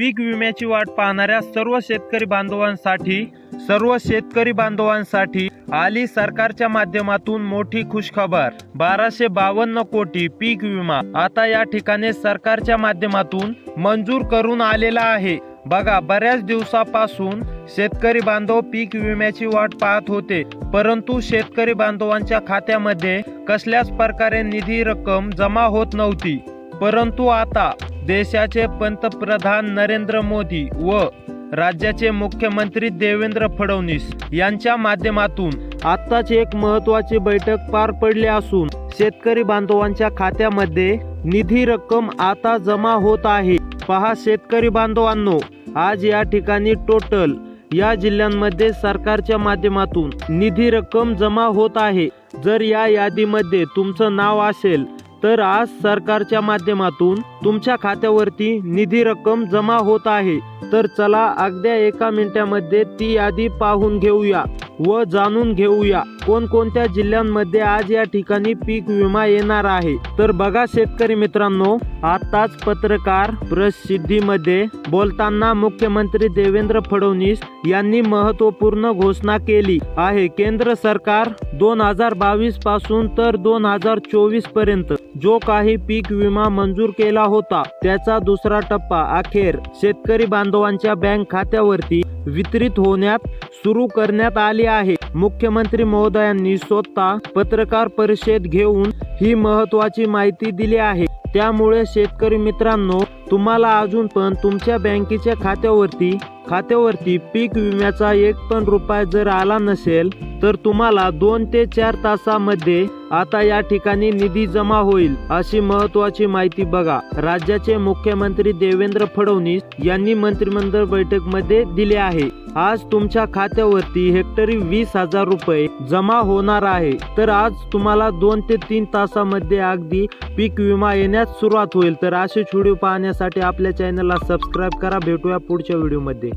पीक विम्याची वाट पाहणाऱ्या सर्व शेतकरी बांधवांसाठी सर्व शेतकरी बांधवांसाठी आली सरकारच्या माध्यमातून मोठी खुशखबर. बाराशे बावन्न कोटी पीक विमा आता या ठिकाणी सरकारच्या माध्यमातून मंजूर करून आलेला आहे. बघा बऱ्याच दिवसापासून शेतकरी बांधव पीक विम्याची वाट पाहत होते परंतु शेतकरी बांधवांच्या खात्यामध्ये कसल्याच प्रकारे निधी रक्कम जमा होत नव्हती. परंतु आता देशाचे पंतप्रधान नरेंद्र मोदी व राज्याचे मुख्यमंत्री देवेंद्र फडणवीस यांच्या माध्यमातून आत्ताच एक महत्वाची बैठक पार पडली असून शेतकरी बांधवांच्या खात्यामध्ये निधी रक्कम आता जमा होत आहे. पहा शेतकरी बांधवांनो आज या ठिकाणी टोटल या जिल्ह्यांमध्ये सरकारच्या माध्यमातून निधी रक्कम जमा होत आहे. जर या यादीमध्ये तुमचं नाव असेल तर आज सरकारच्या माध्यमातून तुमच्या खात्यावरती निधी रक्कम जमा होत आहे. तर चला अगद्या एका मिनिटामध्ये ती यादी पाहून घेऊया. व जाणून घेऊया कोणकोणत्या जिल्ह्यांमध्ये आज या ठिकाणी पीक विमा येणार आहे. तर बघा शेतकरी मित्रांनो आताच पत्रकार प्रसिद्धीमध्ये बोलताना मुख्यमंत्री देवेंद्र फडणवीस यांनी महत्त्वपूर्ण घोषणा केली आहे. केंद्र सरकार दोन हजार बावीसपासून तर दोन हजार चोवीसपर्यंत जो काही पीक विमा मंजूर केला होता त्याचा दुसरा टप्पा अखेर शेतकरी बांधवांच्या बँक खात्यावरती वितरित होण्यात सुरू करण्यात आली आहे. मुख्यमंत्री महोदयांनी स्वतः पत्रकार परिषद घेऊन ही महत्वाची माहिती दिली आहे. त्यामुळे शेतकरी मित्रांनो तुम्हाला अजून पण तुमच्या बँकेच्या खात्यावरती खात्यावरती पीक विम्याचा एक पण रुपया जर आला नसेल तर तुम्हाला दोन ते चार तासामध्ये आता या ठिकाणी निधी जमा होईल अशी महत्वाची माहिती बघा. राज्याचे मुख्यमंत्री देवेंद्र फडणवीस यांनी मंत्रिमंडळ बैठकमध्ये दिले आहे. आज तुमच्या खात्यावरती हेक्टरी वीस हजार रुपये जमा होणार आहे. तर आज तुम्हाला दोन ते तीन तासामध्ये अगदी पीक विमा येण्यास सुरुवात होईल. तर असे व्हिडिओ पाहण्यासाठी आपल्या चॅनलला सबस्क्राईब करा. भेटूया पुढच्या व्हिडिओमध्ये.